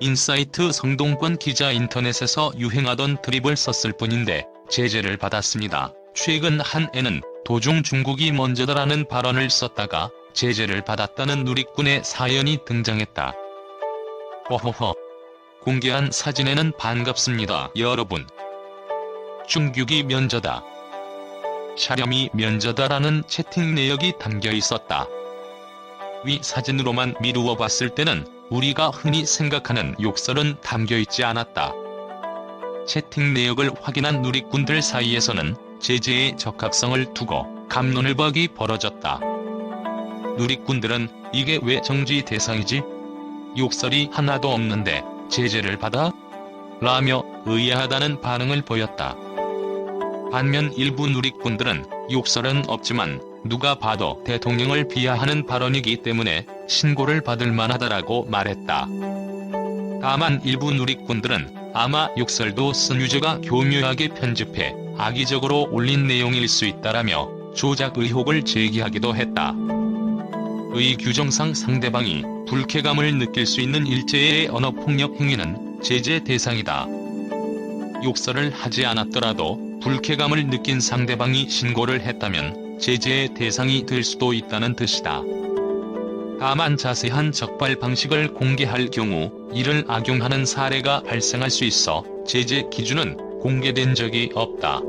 인사이트 성동권 기자 인터넷에서 유행하던 드립을 썼을 뿐인데 제재를 받았습니다. 최근 한 애는 도중 중국이 먼저다라는 발언을 썼다가 제재를 받았다는 누리꾼의 사연이 등장했다. 허허허. 공개한 사진에는 반갑습니다, 여러분. 중국이 면저다. 샤렴이 면저다라는 채팅 내역이 담겨 있었다. 위 사진으로만 미루어 봤을 때는 우리가 흔히 생각하는 욕설은 담겨 있지 않았다. 채팅 내역을 확인한 누리꾼들 사이에서는 제재의 적합성을 두고 감론을박이 벌어졌다. 누리꾼들은 이게 왜 정지 대상이지? 욕설이 하나도 없는데 제재를 받아? 라며 의아하다는 반응을 보였다. 반면 일부 누리꾼들은 욕설은 없지만 누가 봐도 대통령을 비하하는 발언이기 때문에 신고를 받을 만하다라고 말했다. 다만 일부 누리꾼들은 아마 욕설도 쓴 유저가 교묘하게 편집해 악의적으로 올린 내용일 수 있다라며 조작 의혹을 제기하기도 했다. 의 규정상 상대방이 불쾌감을 느낄 수 있는 일제의 언어폭력 행위는 제재 대상이다. 욕설을 하지 않았더라도 불쾌감을 느낀 상대방이 신고를 했다면 제재의 대상이 될 수도 있다는 뜻이다. 다만 자세한 적발 방식을 공개할 경우 이를 악용하는 사례가 발생할 수 있어 제재 기준은 공개된 적이 없다.